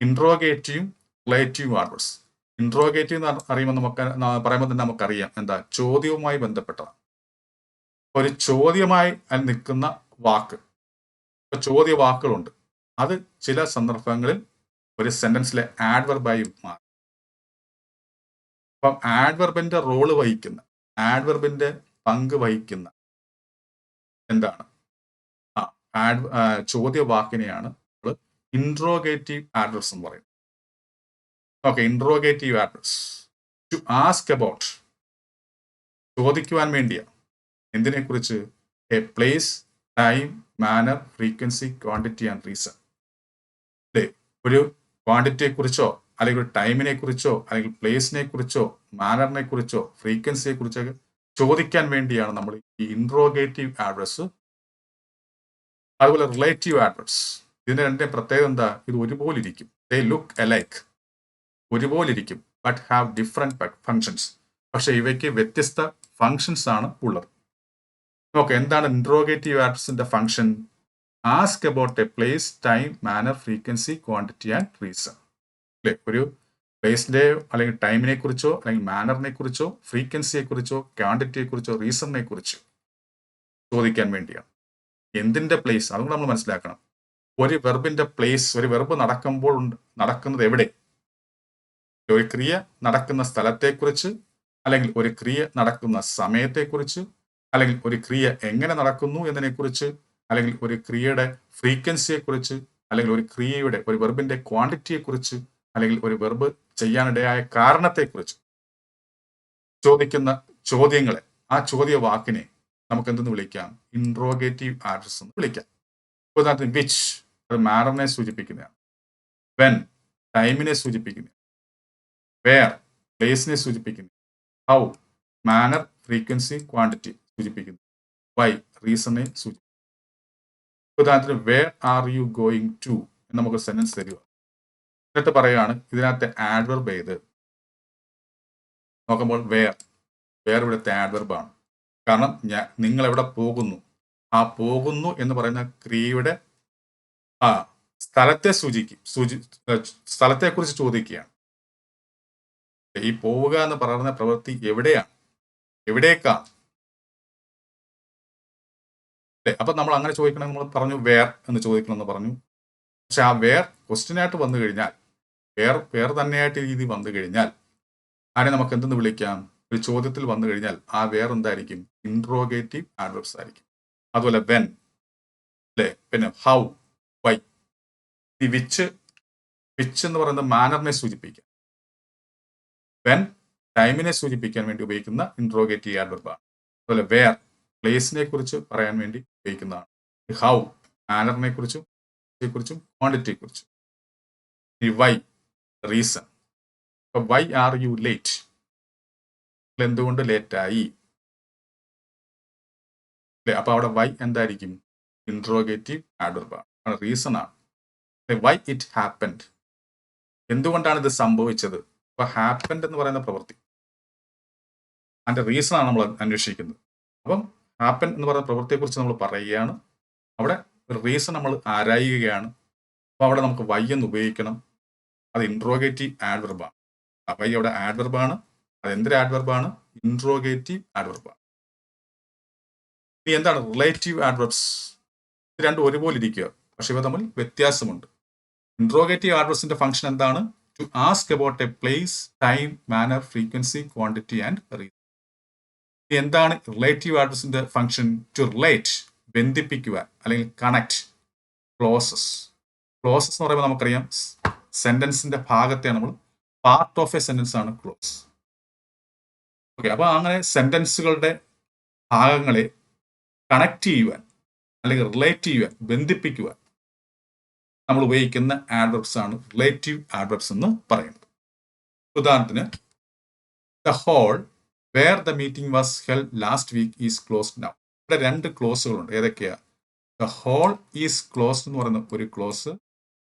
interrogative relative interrogative എന്ന് അറിയുമ്പോൾ നമുക്ക് പറയുമ്പോൾ തന്നെ നമുക്കറിയാം. എന്താ? ചോദ്യവുമായി ബന്ധപ്പെട്ടതാണ്. ഒരു ചോദ്യമായി നിൽക്കുന്ന വാക്ക്. ചോദ്യ വാക്കുകളുണ്ട്. അത് ചില സന്ദർഭങ്ങളിൽ ഒരു സെന്റൻസിലെ ആഡ്വർബായി മാറും. അപ്പം ആഡ്വർബിന്റെ റോൾ വഹിക്കുന്ന ആഡ്വർബിന്റെ പങ്ക് വഹിക്കുന്ന എന്താണ്? ആ ആഡ് ചോദ്യവാക്കിനെയാണ് നമ്മൾ ഇൻട്രോഗേറ്റീവ് ആഡ്രസ് എന്ന് പറയുന്നത്. Okay interrogative adverbs to ask about ചോദിക്കുവാൻ വേണ്ടിയാണ് എന്തിനെ കുറിച്ച് a place time manner frequency quantity and reason അല്ലേ ഒരു ക്വാണ്ടിറ്റിയെക്കുറിച്ചോ അല്ലെങ്കിൽ ഒരു ടൈമിനെ കുറിച്ചോ അല്ലെങ്കിൽ പ്ലേസിനെ കുറിച്ചോ മാനറിനെ കുറിച്ചോ ഫ്രീക്വൻസിയെ കുറിച്ചോ ചോദിക്കാൻ വേണ്ടിയാണ് നമ്മൾ ഈ ഇൻട്രോഗേറ്റീവ് ആഡ്രസ് അതുപോലെ റിലേറ്റീവ് ആഡ്രസ് ഇതിന്റെ രണ്ടേ പ്രത്യേകത എന്താ? ഇത് ഒരുപോലെ ഇരിക്കും ദേ ലുക്ക് എലൈക്ക് ഒരുപോലെ ഇരിക്കും ബട്ട് ഹാവ് ഡിഫറെന്റ് ഫങ്ഷൻസ് പക്ഷെ ഇവയ്ക്ക് വ്യത്യസ്ത ഫങ്ഷൻസ് ആണ് ഉള്ളത്. ഓക്കെ എന്താണ് interrogative ആർട്സിന്റെ function ask about a place time manner frequency quantity and reason അല്ലെ ഒരു പ്ലേസിന്റെ അല്ലെങ്കിൽ ടൈമിനെ കുറിച്ചോ അല്ലെങ്കിൽ മാനറിനെ കുറിച്ചോ ഫ്രീക്വൻസിയെ കുറിച്ചോ ക്വാണ്ടിറ്റിയെ കുറിച്ചോ റീസണിനെ കുറിച്ചോ ചോദിക്കാൻ വേണ്ടിയാണ്. എന്തിന്റെ പ്ലേസ് അതും നമ്മൾ മനസ്സിലാക്കണം. ഒരു വെർബിന്റെ പ്ലേസ് ഒരു വെർബ് നടക്കുമ്പോൾ നടക്കുന്നത് എവിടെ? ഒരു ക്രിയ നടക്കുന്ന സ്ഥലത്തെക്കുറിച്ച് അല്ലെങ്കിൽ ഒരു ക്രിയ നടക്കുന്ന സമയത്തെക്കുറിച്ച് അല്ലെങ്കിൽ ഒരു ക്രിയ എങ്ങനെ നടക്കുന്നു എന്നതിനെക്കുറിച്ച് അല്ലെങ്കിൽ ഒരു ക്രിയയുടെ ഫ്രീക്വൻസിയെക്കുറിച്ച് അല്ലെങ്കിൽ ഒരു ക്രിയയുടെ ഒരു വെർബിന്റെ ക്വാണ്ടിറ്റിയെക്കുറിച്ച് അല്ലെങ്കിൽ ഒരു വെർബ് ചെയ്യാനിടയായ കാരണത്തെക്കുറിച്ച് ചോദിക്കുന്ന ചോദ്യങ്ങളെ ആ ചോദ്യ വാക്കിനെ നമുക്ക് എന്തെന്ന് വിളിക്കാം? ഇൻട്രോഗേറ്റീവ് ആഡ്രസ് എന്ന് വിളിക്കാം. ഉദാഹരണത്തിന് വിച്ച് അത് മാനറിനെ സൂചിപ്പിക്കുന്നതാണ്. വെൻ ടൈമിനെ സൂചിപ്പിക്കുന്നു വേർ പ്ലേസിനെ സൂചിപ്പിക്കുന്നു ഹൗ മാനർ ഫ്രീക്വൻസി ക്വാണ്ടിറ്റി സൂചിപ്പിക്കുന്നു. വൈ റീസണെ സൂചിപ്പിക്കുന്നു. ഉദാഹരണത്തിന് where are you going to എന്ന് നമുക്ക് സെന്റൻസ് തരിക എന്നിട്ട് പറയുകയാണ് ഇതിനകത്തെ ആഡ്വർബ് ഏത്? നോക്കുമ്പോൾ വേർ വേർ ഇവിടുത്തെ ആഡ്വർബാണ് കാരണം ഞാൻ നിങ്ങൾ എവിടെ പോകുന്നു? ആ പോകുന്നു എന്ന് പറയുന്ന ക്രിയയുടെ ആ സ്ഥലത്തെ സൂചിക്കും സൂചി സ്ഥലത്തെ കുറിച്ച് ചോദിക്കുകയാണ്. ഈ പോവുക എന്ന് പറയുന്ന പ്രവൃത്തി എവിടെയാണ്? എവിടേക്കാണ്? അല്ലെ അപ്പൊ നമ്മൾ അങ്ങനെ ചോദിക്കണമെങ്കിൽ നമ്മൾ പറഞ്ഞു വേർ എന്ന് ചോദിക്കണമെന്ന് പറഞ്ഞു. പക്ഷെ ആ വേർ ക്വസ്റ്റ്യനായിട്ട് വന്നു കഴിഞ്ഞാൽ വേർ വേർ തന്നെയായിട്ട് രീതി വന്നു കഴിഞ്ഞാൽ അതിനെ നമുക്ക് എന്തെന്ന് വിളിക്കാം? ഒരു ചോദ്യത്തിൽ വന്നു കഴിഞ്ഞാൽ ആ വേർ എന്തായിരിക്കും? ഇൻട്രോഗേറ്റീവ് ആഡ്വർബ്സ് ആയിരിക്കും. അതുപോലെ വെൻ അല്ലെ പിന്നെ ഹൗ വൈ ഈ വിച്ച് വിച്ച് എന്ന് പറയുന്നത് മാനറിനെ സൂചിപ്പിക്കാം. വെൻ ടൈമിനെ സൂചിപ്പിക്കാൻ വേണ്ടി ഉപയോഗിക്കുന്ന ഇൻട്രോഗേറ്റീവ് ആഡ്വർബാണ് അതുപോലെ വേർ പ്ലേസിനെ കുറിച്ച് പറയാൻ വേണ്ടി ഉപയോഗിക്കുന്നതാണ്. ഹൗ മാനറിനെ കുറിച്ചും കുറിച്ചും ക്വാണ്ടിറ്റിയെ കുറിച്ചും വൈ റീസൺ ഇപ്പൊ വൈ ആർ യു ലേറ്റ് എന്തുകൊണ്ട് ലേറ്റായി അപ്പൊ അവിടെ വൈ എന്തായിരിക്കും? ഇൻട്രോഗേറ്റീവ് ആഡർബാണ് റീസൺ ആണ് വൈ ഇറ്റ് ഹാപ്പൻഡ് എന്തുകൊണ്ടാണ് ഇത് സംഭവിച്ചത്? അപ്പൊ ഹാപ്പൻഡ് എന്ന് പറയുന്ന പ്രവൃത്തി. അതിന്റെ റീസൺ ആണ് നമ്മൾ അന്വേഷിക്കുന്നത്. അപ്പം ഹാപ്പൻ എന്ന് പറയുന്ന പ്രവൃത്തിയെക്കുറിച്ച് നമ്മൾ പറയുകയാണ്. അവിടെ ഒരു റീസൺ നമ്മൾ ആരായുകയാണ്. അപ്പോൾ അവിടെ നമുക്ക് വൈ എന്ന് ഉപയോഗിക്കണം. അത് ഇൻട്രോഗേറ്റീവ് ആഡ്വർബാണ് ആ വൈ അവിടെ ആഡ്വർബാണ് അത് എന്തൊരു ആഡ്വർബാണ് ഇൻട്രോഗേറ്റീവ് ആഡ്വർബാണ് ഇനി എന്താണ്? റിലേറ്റീവ് ആഡ്വർബ്സ് ഇത് രണ്ടും ഒരുപോലെ ഇരിക്കുക. പക്ഷെ ഇവ തമ്മിൽ വ്യത്യാസമുണ്ട്. ഇൻട്രോഗേറ്റീവ് ആഡ്വർബ്സിന്റെ ഫംഗ്ഷൻ എന്താണ്? To ask about a place time manner frequency quantity and reason എന്താണ് റിലേറ്റീവ് ആഡ്രസിന്റെ ഫംഗ്ഷൻ ടു റിലേറ്റ് ബന്ധിപ്പിക്കുക അല്ലെങ്കിൽ കണക്ട് ക്ലോസസ് ക്ലോസസ് എന്ന് പറയുമ്പോൾ നമുക്കറിയാം സെന്റൻസിന്റെ ഭാഗത്തെ നമ്മൾ പാർട്ട് ഓഫ് എ സെന്റൻസ് ആണ് ക്ലോസ് ഓക്കെ അപ്പൊ അങ്ങനെ സെന്റൻസുകളുടെ ഭാഗങ്ങളെ കണക്ട് ചെയ്യുവാൻ അല്ലെങ്കിൽ റിലേറ്റ് ചെയ്യുവാൻ ബന്ധിപ്പിക്കുവാൻ നമ്മൾ ഉപയോഗിക്കുന്ന ആഡ്വർബ്സ് ആണ് റിലേറ്റീവ് ആഡ്വർബ്സ് എന്ന് പറയുന്നത്. ഉദാഹരണത്തിന് the hall where the meeting was held last week is closed now ഇവിടെ രണ്ട് ക്ലോസുകളുണ്ട് ഏതൊക്കെയാണ് ദ ഹോൾ ഈസ് ക്ലോസ്ഡ് എന്ന് പറയുന്ന ഒരു ക്ലോസ്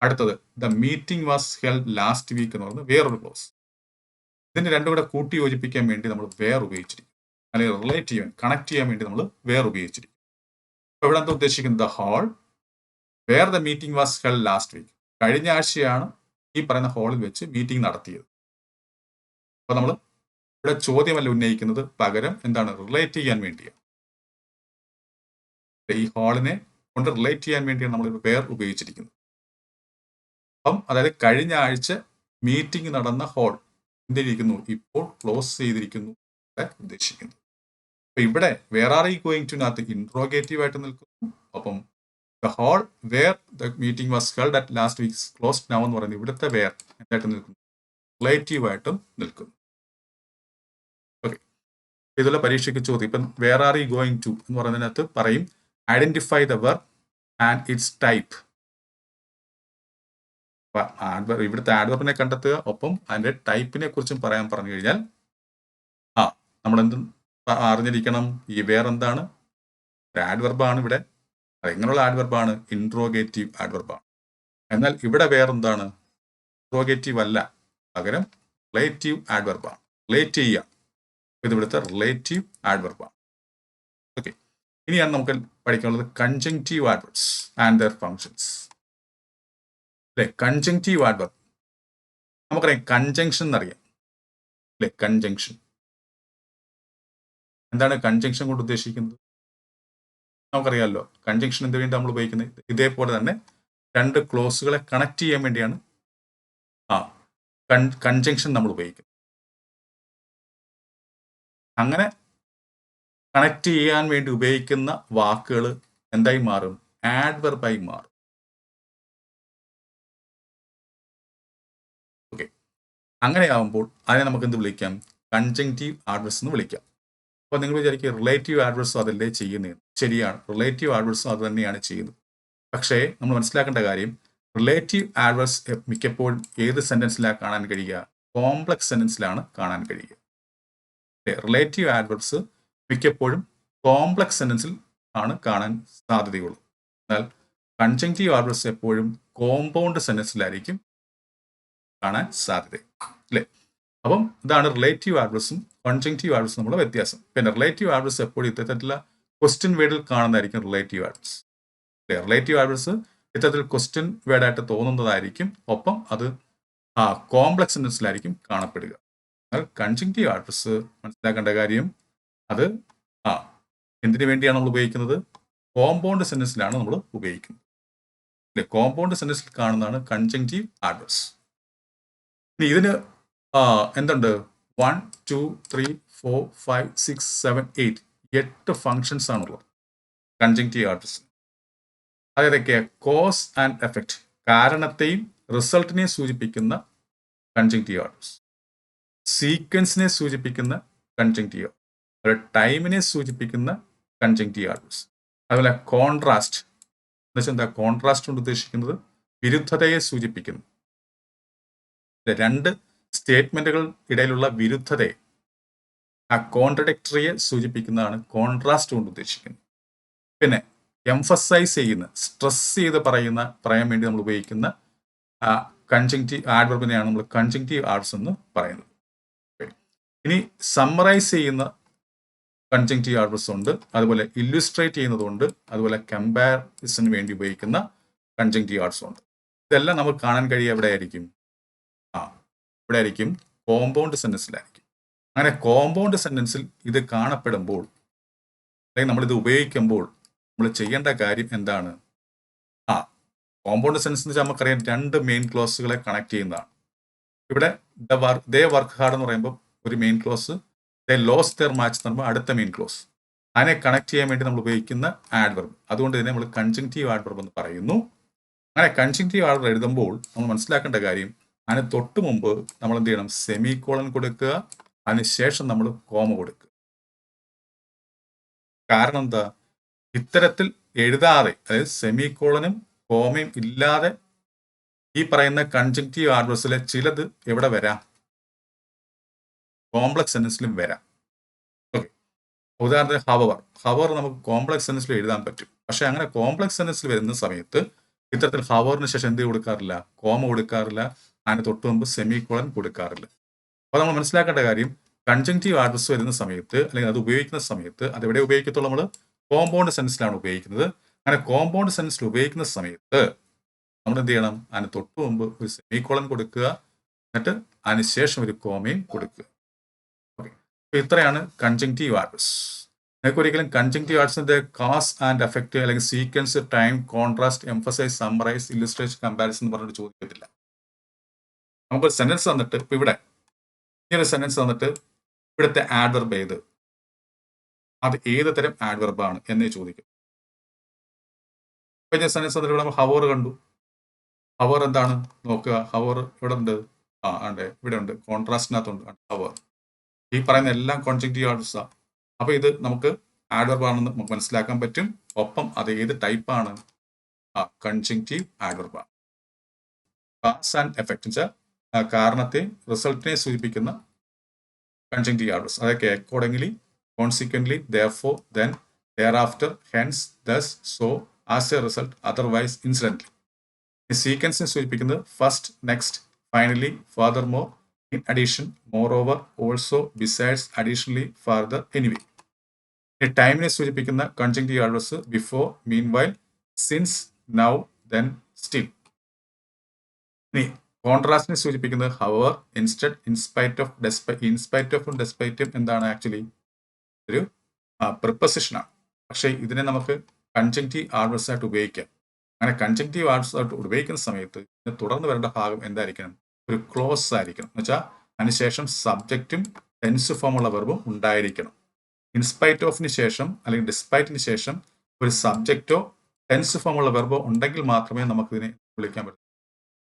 അടുത്തത് the meeting was held last week എന്ന് പറയുന്നത് വേറൊരു ക്ലോസ് ഇതിന് രണ്ടും കൂടെ കൂട്ടി യോജിപ്പിക്കാൻ വേണ്ടി നമ്മൾ വേർ ഉപയോഗിച്ചിരിക്കും അല്ലെങ്കിൽ റിലേറ്റ് ചെയ്യാൻ കണക്ട് ചെയ്യാൻ വേണ്ടി നമ്മൾ വേർ ഉപയോഗിച്ചിരിക്കും അപ്പോൾ ഇവിടെ എന്താ ഉദ്ദേശിക്കുന്നത്? The hall where the meeting was held last week കഴിഞ്ഞ ആഴ്ചയാണ് ഈ പറയുന്ന ഹോളിൽ വെച്ച് മീറ്റിംഗ് നടത്തിയത്. അപ്പോൾ നമ്മൾ ഇവിടെ ചോദ്യമല്ല ഉന്നയിക്കുന്നത് പകരം എന്താണ് റിലേറ്റ് ചെയ്യാൻ വേണ്ടിയാണ് ഈ ഹാളിനെ കൊണ്ട് റിലേറ്റ് ചെയ്യാൻ വേണ്ടിയാണ് നമ്മൾ പേർ ഉപയോഗിച്ചിരിക്കുന്നത്. അപ്പം അതായത് കഴിഞ്ഞ ആഴ്ച മീറ്റിംഗ് നടന്ന ഹാൾ എന്തിരിക്കുന്നു? ഇപ്പോൾ ക്ലോസ് ചെയ്തിരിക്കുന്നു ഉദ്ദേശിക്കുന്നു. അപ്പൊ ഇവിടെ where are you going to നാത്ത് interrogative ആയിട്ട് നിൽക്കുന്നു. അപ്പം the hall where the meeting was held at last week's clause now എന്ന് പറയുന്നത് ഇവിടുത്തെ വേർ എന്തായിട്ട് നിൽക്കുന്നു? റിലേറ്റീവ് ആയിട്ടും നിൽക്കുന്നു. ഇതുള്ള പരീക്ഷയ്ക്ക് ചോദ്യം. ഇപ്പം where are you going to എന്ന് പറയുന്നതിനകത്ത് പറയും ഐഡന്റിഫൈ ദ വർ ആൻഡ് ഇറ്റ്സ് ടൈപ്പ് ആഡ്വർ ഇവിടുത്തെ ആഡ്വർബിനെ കണ്ടെത്തുക ഒപ്പം അതിന്റെ ടൈപ്പിനെ കുറിച്ചും പറയാൻ പറഞ്ഞു കഴിഞ്ഞാൽ ആ നമ്മൾ എന്ത് അറിഞ്ഞിരിക്കണം. ഈ വേറെന്താണ് ആഡ്വർബാണ് ഇവിടെ. എങ്ങനെയുള്ള ആഡ്വർബാണ് ഇൻട്രോഗേറ്റീവ് ആഡ്വർബാണ് എന്നാൽ ഇവിടെ വേറെന്താണ് ഇൻട്രോഗേറ്റീവ് അല്ല. പകരം റിലേറ്റീവ് ആഡ്വർബാണ് റിലേറ്റ് ചെയ്യുക. ഇത് ഇവിടുത്തെ റിലേറ്റീവ് ആഡ്വർബാണ് ഓക്കെ ഇനിയാണ് നമുക്ക് പഠിക്കാനുള്ളത് conjunctive adverbs and their functions അല്ലെ? കൺജങ്റ്റീവ് ആഡ്വർബ് നമുക്കറിയാം കൺജങ്ഷൻ എന്നറിയാം. അല്ലെ? കൺജങ്ഷൻ എന്താണ് കൺജങ്ഷൻ കൊണ്ട് ഉദ്ദേശിക്കുന്നത്? നമുക്കറിയാമല്ലോ കൺജങ്ഷൻ എന്ത് വേണ്ടി നമ്മൾ ഉപയോഗിക്കുന്നത്? ഇതേപോലെ തന്നെ രണ്ട് ക്ലോസുകളെ കണക്ട് ചെയ്യാൻ വേണ്ടിയാണ് ആ കൺ കൺജങ്ഷൻ നമ്മൾ ഉപയോഗിക്കുന്നത്. അങ്ങനെ കണക്ട് ചെയ്യാൻ വേണ്ടി ഉപയോഗിക്കുന്ന വാക്കുകൾ എന്തായി മാറും? ആഡ്വർബായി മാറും. ഓക്കെ അങ്ങനെയാവുമ്പോൾ അതിനെ നമുക്ക് എന്ത് വിളിക്കാം? കൺജങ്റ്റീവ് ആഡ്വേഴ്സ് എന്ന് വിളിക്കാം. അപ്പോൾ നിങ്ങൾ വിചാരിക്കുക റിലേറ്റീവ് ആഡ്വേഴ്സും അതല്ലേ ചെയ്യുന്നത് ശരിയാണ്. റിലേറ്റീവ് ആഡ്വേഴ്സും അത് തന്നെയാണ് ചെയ്യുന്നത്. പക്ഷേ നമ്മൾ മനസ്സിലാക്കേണ്ട കാര്യം റിലേറ്റീവ് ആഡ്വേഴ്സ് മിക്കപ്പോഴും ഏത് സെന്റൻസിലാണ് കാണാൻ കഴിയുക? കോംപ്ലക്സ് സെന്റൻസിലാണ് കാണാൻ കഴിയുക. റിലേറ്റീവ് ആഡ്വർബ്സ് മിക്കപ്പോഴും കോംപ്ലക്സ് സെന്റൻസിൽ ആണ് കാണാൻ സാധ്യതയുള്ളൂ. എന്നാൽ കൺജങ്റ്റീവ് ആഡ്വർബ്സ് എപ്പോഴും കോമ്പൗണ്ട് സെന്റൻസിലായിരിക്കും കാണാൻ സാധ്യത. അല്ലേ? അപ്പം ഇതാണ് റിലേറ്റീവ് ആഡ്വർസും കൺജങ്റ്റീവ് ആഡ്വർസും നമ്മുടെ വ്യത്യാസം. പിന്നെ റിലേറ്റീവ് ആഡ്വർസ് എപ്പോഴും ഇത്തരത്തിലുള്ള ക്വസ്റ്റ്യൻ വേർഡിൽ കാണുന്നതായിരിക്കും റിലേറ്റീവ് ആഡ്രസ് റിലേറ്റീവ് ആഡ്വർസ് ഇത്തരത്തിൽ ക്വസ്റ്റ്യൻ വേർഡായിട്ട് തോന്നുന്നതായിരിക്കും. ഒപ്പം അത് ആ കോംപ്ലക്സ് സെന്റൻസിലായിരിക്കും കാണപ്പെടുക. കൺജങ്റ്റീവ് ആർട്ടിസ് മനസ്സിലാക്കേണ്ട കാര്യം അത് ആ എന്തിനു വേണ്ടിയാണ് നമ്മൾ ഉപയോഗിക്കുന്നത്? കോമ്പൗണ്ട് സെന്റൻസിലാണ് നമ്മൾ ഉപയോഗിക്കുന്നത്. അല്ലെ? കോമ്പൗണ്ട് സെന്റൻസിൽ കാണുന്നതാണ് കൺജങ്റ്റീവ് ആർട്ടിസ് ഇനി ഇതിന് എന്തുണ്ട്? One two three four five six seven eight എട്ട് ഫങ്ഷൻസ് ആണുള്ളത്. കൺജങ്റ്റീവ് ആർട്ടിസ് അതേതൊക്കെ കോസ് ആൻഡ് എഫക്റ്റ് കാരണത്തെയും റിസൾട്ടിനെയും സൂചിപ്പിക്കുന്ന കൺജങ്റ്റീവ് ആഡ്രസ് സീക്വൻസിനെ സൂചിപ്പിക്കുന്ന കൺജങ്ക്റ്റീവ്. അതുപോലെ ടൈമിനെ സൂചിപ്പിക്കുന്ന കൺജങ്ക്റ്റീവ് ആഡ്രസ് അതുപോലെ കോൺട്രാസ്റ്റ്. എന്നുവെച്ചാൽ എന്താ? കോൺട്രാസ്റ്റ് കൊണ്ട് ഉദ്ദേശിക്കുന്നത് വിരുദ്ധതയെ സൂചിപ്പിക്കുന്നു. രണ്ട് സ്റ്റേറ്റ്മെന്റുകൾ ഇടയിലുള്ള വിരുദ്ധതയെ ആ കോൺട്രഡിക്ടറിയെ സൂചിപ്പിക്കുന്നതാണ് കോൺട്രാസ്റ്റ് കൊണ്ട് ഉദ്ദേശിക്കുന്നത്. പിന്നെ എംഫസൈസ് ചെയ്യുന്ന സ്ട്രെസ് ചെയ്ത് പറയുന്ന പറയാൻ വേണ്ടി നമ്മൾ ഉപയോഗിക്കുന്ന കൺജങ്ക്റ്റീവ് ആഡ്വർബിനെയാണ് നമ്മൾ കൺജങ്ക്റ്റീവ് ആർട്സ് എന്ന് പറയുന്നത്. ഇനി സമ്മറൈസ് ചെയ്യുന്ന കൺജങ്റ്റീവ് ആർബസ് ഉണ്ട് അതുപോലെ ഇല്ലുസ്ട്രേറ്റ് ചെയ്യുന്നതുണ്ട് അതുപോലെ കമ്പാരിസന് വേണ്ടി ഉപയോഗിക്കുന്ന കൺജങ്റ്റീവ് ആഡ്സ് ഉണ്ട്. ഇതെല്ലാം നമുക്ക് കാണാൻ കഴിയുക എവിടെ ആയിരിക്കും ആ ഇവിടെ ആയിരിക്കും കോമ്പൗണ്ട് സെന്റൻസിലായിരിക്കും അങ്ങനെ കോമ്പൗണ്ട് സെന്റൻസിൽ ഇത് കാണപ്പെടുമ്പോൾ അല്ലെങ്കിൽ നമ്മളിത് ഉപയോഗിക്കുമ്പോൾ നമ്മൾ ചെയ്യേണ്ട കാര്യം എന്താണ്? ആ കോമ്പൗണ്ട് സെൻസ് എന്ന് വെച്ചാൽ നമുക്കറിയാം രണ്ട് മെയിൻ ക്ലോസുകളെ കണക്ട് ചെയ്യുന്നതാണ്. ഇവിടെ the work they work hard എന്ന് പറയുമ്പോൾ ഒരു main clause they lose their match എന്ന് പറയുമ്പോൾ അടുത്ത മെയിൻ ക്ലോസ് അതിനെ കണക്ട് ചെയ്യാൻ വേണ്ടി നമ്മൾ ഉപയോഗിക്കുന്ന ആഡ്വർബ് അതുകൊണ്ട് തന്നെ നമ്മൾ കൺജങ്റ്റീവ് ആഡ്വർബ് എന്ന് പറയുന്നു. അങ്ങനെ കൺജങ്റ്റീവ് ആഡ്വർബ് എഴുതുമ്പോൾ നമ്മൾ മനസ്സിലാക്കേണ്ട കാര്യം അതിന് തൊട്ട് മുമ്പ് നമ്മൾ എന്ത് ചെയ്യണം? സെമി കോളൻ കൊടുക്കുക. അതിനുശേഷം നമ്മൾ കോമ കൊടുക്കുക. കാരണം എന്താ? ഇത്തരത്തിൽ എഴുതാതെ അതായത് സെമി കോളനും കോമയും ഇല്ലാതെ ഈ പറയുന്ന കൺജങ്റ്റീവ് ആഡ്രസ്സിലെ ചിലത് എവിടെ വരാം? കോംപ്ലക്സ് സെന്റൻസിലും വരാം. ഓക്കെ ഉദാഹരണത്തിന് ഹവർ ഹവർ നമുക്ക് കോംപ്ലക്സ് സെന്റൻസിൽ എഴുതാൻ പറ്റും. പക്ഷെ അങ്ങനെ കോംപ്ലക്സ് സെന്റൻസിൽ വരുന്ന സമയത്ത് ഇത്തരത്തിൽ ഹവറിന് ശേഷം എന്ത് കൊടുക്കാറില്ല? കോമ കൊടുക്കാറില്ല. അതിന് തൊട്ട് മുമ്പ് സെമി കോളൻ കൊടുക്കാറില്ല. അപ്പോൾ നമ്മൾ മനസ്സിലാക്കേണ്ട കാര്യം കൺജങ്റ്റീവ് ആഡ്രസ് വരുന്ന സമയത്ത് അല്ലെങ്കിൽ അത് ഉപയോഗിക്കുന്ന സമയത്ത് അത് എവിടെ ഉപയോഗിക്കത്തുള്ളൂ നമ്മൾ കോമ്പൗണ്ട് സെൻസിലാണ് ഉപയോഗിക്കുന്നത്. അങ്ങനെ കോമ്പൗണ്ട് സെൻസിൽ ഉപയോഗിക്കുന്ന സമയത്ത് നമ്മൾ എന്ത് ചെയ്യണം? അതിന് തൊട്ട് മുമ്പ് ഒരു സെമി കോളൻ കൊടുക്കുക. എന്നിട്ട് അതിന് ശേഷം ഒരു കോമയും കൊടുക്കുക. ഇത്രയാണ് കൺജങ്റ്റീവ് ആർട്സ് നിങ്ങൾക്ക് ഒരിക്കലും കൺജങ്റ്റീവ് ആർട്സിന്റെ കാസ് ആൻഡ് എഫക്റ്റ് അല്ലെങ്കിൽ sequence time contrast emphasise summarise illustration comparison എന്ന് പറഞ്ഞിട്ട് ചോദിക്കത്തില്ല. നമുക്ക് സെന്റൻസ് തന്നിട്ട് ഇപ്പൊ ഇവിടെ ഒരു സെന്റൻസ് തന്നിട്ട് ഇവിടുത്തെ ആഡ്വർബ് ഏത്? അത് ഏത് തരം ആഡ്വർബാണ് എന്നേ ചോദിക്കും. ഇപ്പൊ ഞാൻ സെന്റൻസ് തന്നിട്ട് ഇവിടെ ഹവർ കണ്ടു. ഹവർ എന്താണ്? നോക്കുക. ഹവർ ഇവിടെ ഉണ്ട് ആ ഉണ്ട്. ഇവിടെ ഉണ്ട് കോൺട്രാസ്റ്റിനകത്തുണ്ട് ഹവർ ഈ പറയുന്ന എല്ലാം കോൺജക്റ്റീവ് ആണ് അപ്പൊ ഇത് നമുക്ക് ആഡ്വർബ് ആണെന്ന് നമുക്ക് മനസ്സിലാക്കാൻ പറ്റും. ഒപ്പം അത് ഏത് ടൈപ്പാണ് ആ കൺജങ്റ്റീവ് ആഡ്വർബ് ആണ്. കാസ് ആൻഡ് എഫക്റ്റ് വെച്ചാൽ കാരണത്തെ റിസൾട്ടിനെ സൂചിപ്പിക്കുന്ന കൺജങ്റ്റീവ് ആഡ്വർസ് അതൊക്കെ accordingly consequently though then thereafter hence thus so as a result otherwise incident ഈ സീക്വൻസിനെ സൂചിപ്പിക്കുന്നത് first next finally furthermore moreover also besides additionally further anyway ഈ ടൈമിനെ സൂചിപ്പിക്കുന്ന conjunctive adverbs before meanwhile since now then still ഇനി കോൺട്രാസ്റ്റിനെ സൂചിപ്പിക്കുന്നത് however instead in spite of despite in spite of ഡെസ്പൈറ്റും എന്താണ് ആക്ച്വലി ഒരു പ്രിപ്പസിഷനാണ് പക്ഷേ ഇതിനെ നമുക്ക് കൺജങ്ക്റ്റീവ് ആഡ്രസ് ആയിട്ട് ഉപയോഗിക്കാം. അങ്ങനെ കൺജങ്ക്റ്റീവ് ആഡ്രസ് ആയിട്ട് ഉപയോഗിക്കുന്ന സമയത്ത് ഇതിനെ തുടർന്ന് വരേണ്ട ഭാഗം എന്തായിരിക്കണം? ഒരു ക്ലോസ് ആയിരിക്കണം. എന്ന് വെച്ചാൽ അതിനുശേഷം സബ്ജക്റ്റും ടെൻസ് ഫോമുള്ള വെർബും ഉണ്ടായിരിക്കണം. ഇൻസ്പൈറ്റ് ഓഫിന് ശേഷം അല്ലെങ്കിൽ ഡിസ്പൈറ്റിന് ശേഷം ഒരു സബ്ജക്റ്റോ ടെൻസ് ഫോമുള്ള വെർബോ ഉണ്ടെങ്കിൽ മാത്രമേ നമുക്കിതിനെ വിളിക്കാൻ പറ്റൂ.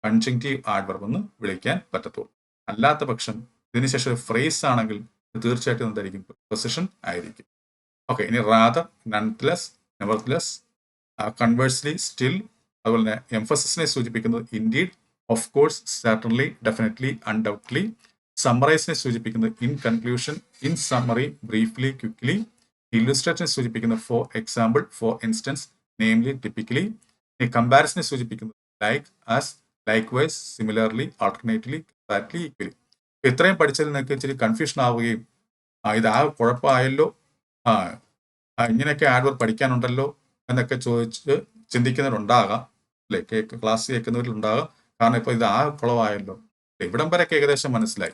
കൺജങ്റ്റീവ് ആഡ് വെർബ് എന്ന് വിളിക്കാൻ പറ്റത്തുള്ളൂ. അല്ലാത്ത പക്ഷം ഇതിനുശേഷം ഒരു ഫ്രേസ് ആണെങ്കിൽ തീർച്ചയായിട്ടും എന്തായിരിക്കും? പൊസിഷൻ ആയിരിക്കും. ഓക്കെ ഇനി റാദർ നൺലെസ് നെവർലെസ് കൺവേഴ്സ്ലി സ്റ്റിൽ അതുപോലെ തന്നെ എംഫസിസിനെ സൂചിപ്പിക്കുന്നത് indeed of course certainly definitely undoubtedly സമ്മറൈസിനെ സൂചിപ്പിക്കുന്നത് in conclusion in summary briefly quickly ഇല്ലുസ്ട്രേഷനെ സൂചിപ്പിക്കുന്നത് for example for instance namely typically കമ്പാരിസനെ സൂചിപ്പിക്കുന്നത് like as likewise similarly alternately comparatively equally ഇത്രയും പഠിച്ചതിൽ നിങ്ങൾക്ക് ഇച്ചിരി കൺഫ്യൂഷൻ ആവുകയും ഇത് ആ കുഴപ്പമായല്ലോ? ആ ഇങ്ങനെയൊക്കെ ആഡ്വർ പഠിക്കാനുണ്ടല്ലോ എന്നൊക്കെ ചോദിച്ച് ചിന്തിക്കുന്നവരുണ്ടാകാം. അല്ലെ? കേക്ക് ക്ലാസ് കേൾക്കുന്നവരുണ്ടാകാം കാരണം ഇപ്പൊ ഇത് ആ കുളമായല്ലോ ഇവിടം വരെയൊക്കെ ഏകദേശം മനസ്സിലായി.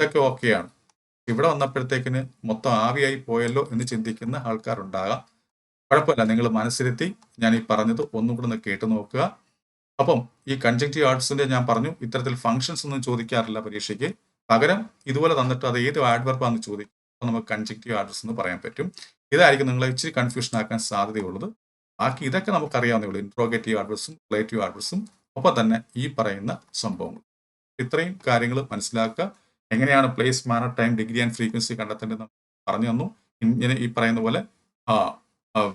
ഇതൊക്കെ ഓക്കെയാണ് ഇവിടെ വന്നപ്പോഴത്തേക്കിന് മൊത്തം ആവിയായി പോയല്ലോ എന്ന് ചിന്തിക്കുന്ന ആൾക്കാരുണ്ടാകാം. കുഴപ്പമില്ല നിങ്ങൾ മനസ്സിലെത്തി ഞാൻ ഈ പറഞ്ഞത് ഒന്നും കൂടെ ഒന്ന് കേട്ടു നോക്കുക. അപ്പം ഈ കൺജക്റ്റീവ് ആർട്സിന്റെ ഞാൻ പറഞ്ഞു ഇത്തരത്തിൽ ഫങ്ഷൻസ് ഒന്നും ചോദിക്കാറില്ല പരീക്ഷയ്ക്ക്. പകരം ഇതുപോലെ തന്നിട്ട് അത് ഏത് ആഡ്വർബാന്ന് ചോദിക്കും അപ്പോൾ നമുക്ക് കൺജക്റ്റീവ് ആർട്സ് എന്ന് പറയാൻ പറ്റും. ഇതായിരിക്കും നിങ്ങളെ ഇച്ചിരി കൺഫ്യൂഷൻ ആക്കാൻ സാധ്യതയുള്ളത്. ബാക്കി ഇതൊക്കെ നമുക്കറിയാവുന്നേ ഉള്ളൂ. ഇൻട്രോഗേറ്റീവ് ആഡ്രസ്സും റിലേറ്റീവ് ആഡ്രസ്സും ഒപ്പം തന്നെ ഈ പറയുന്ന സംഭവങ്ങൾ. ഇത്രയും കാര്യങ്ങൾ മനസ്സിലാക്കുക. എങ്ങനെയാണ് place manner time degree and frequency കണ്ടെത്തേണ്ടത് പറഞ്ഞു തന്നു. ഇങ്ങനെ ഈ പറയുന്ന പോലെ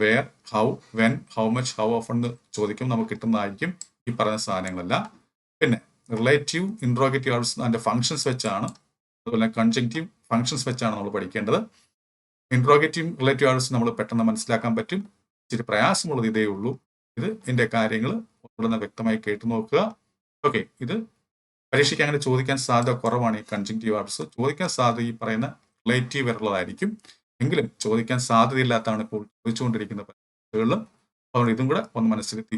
where how when how much how often എന്ന് ചോദിക്കും. നമുക്ക് കിട്ടുന്നതായിരിക്കും ഈ പറയുന്ന സാധനങ്ങളെല്ലാം. പിന്നെ റിലേറ്റീവ് ഇൻട്രോഗേറ്റീവ് ആർട്സ് അതിന്റെ ഫങ്ഷൻസ് വെച്ചാണ് അതുപോലെ കൺജക്റ്റീവ് ഫങ്ഷൻസ് വെച്ചാണ് നമ്മൾ പഠിക്കേണ്ടത്. ഇൻട്രോഗേറ്റീവ് റിലേറ്റീവ് ആർട്സ് നമ്മൾ പെട്ടെന്ന് മനസ്സിലാക്കാൻ പറ്റും. ഇച്ചിരി പ്രയാസമുള്ളത് ഇതേ ഉള്ളൂ. ഇത് ഇതിന്റെ കാര്യങ്ങൾ ഉടനെ വ്യക്തമായി കേട്ടു നോക്കുക. ഓക്കെ ഇത് പരീക്ഷയ്ക്ക് അങ്ങനെ ചോദിക്കാൻ സാധ്യത കുറവാണ് ഈ കൺജങ്റ്റീവ് ആർട്സ് ചോദിക്കാൻ സാധ്യത ഈ പറയുന്ന റിലേറ്റീവ് വരെയുള്ളതായിരിക്കും എങ്കിലും ചോദിക്കാൻ സാധ്യതയില്ലാത്തതാണ് ഇപ്പോൾ ചോദിച്ചുകൊണ്ടിരിക്കുന്ന പരീക്ഷകളിൽ അതുകൊണ്ട് ഇതും കൂടെ ഒന്ന് മനസ്സിലെത്തി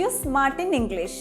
you smart in English